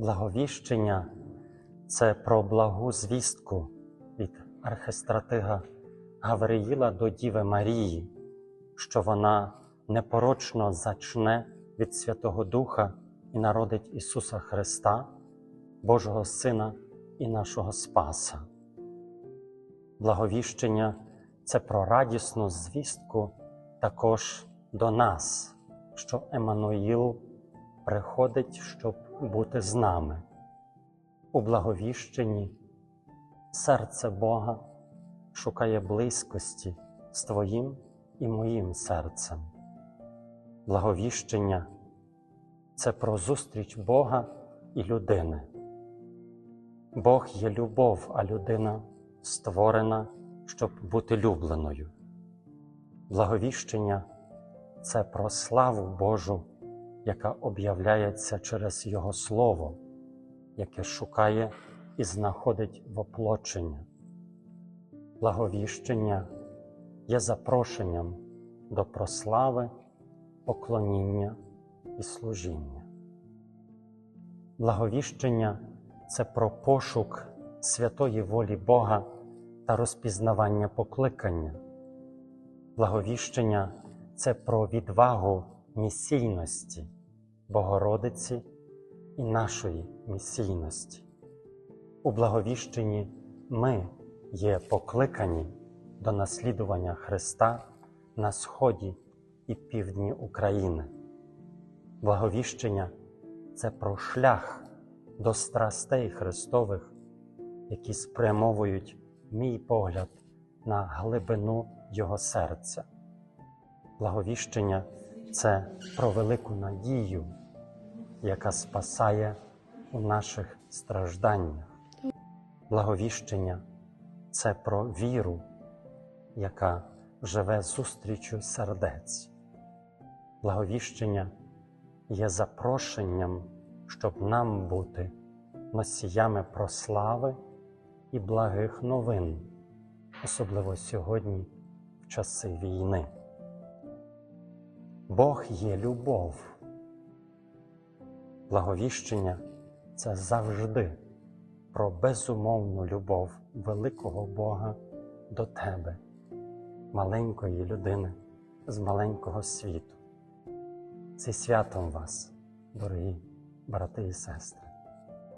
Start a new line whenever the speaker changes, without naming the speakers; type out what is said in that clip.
Благовіщення це про благу звістку від архистратига Гавриїла до Діви Марії, що вона непорочно зачне від Святого Духа і народить Ісуса Христа, Божого Сина і нашого Спаса. Благовіщення це про радісну звістку також до нас, що Еммануїл приходить, щоб бути з нами. У благовіщенні серце Бога шукає близькості з Твоїм і моїм серцем. Благовіщення це про зустріч Бога і людини. Бог є любов, а людина створена, щоб бути любленою. Благовіщення це про славу Божу, яка об'являється через Його Слово, яке шукає і знаходить воплочення. Благовіщення є запрошенням до прослави, поклоніння і служіння. Благовіщення це про пошук святої волі Бога та розпізнавання покликання. Благовіщення це про відвагу місійності Богородиці і нашої місійності. У благовіщенні ми є покликані до наслідування Христа на сході і півдні України. Благовіщення це про шлях до страстей Христових, які спрямовують мій погляд на глибину Його серця. Благовіщення це про велику надію, яка спасає у наших стражданнях. Благовіщення це про віру, яка живе зустрічю сердець. Благовіщення є запрошенням, щоб нам бути носіями прослави і благих новин, особливо сьогодні, в часи війни. Бог є любов. Благовіщення це завжди про безумовну любов великого Бога до тебе, маленької людини з маленького світу. Зі святом вас, дорогі брати і сестри.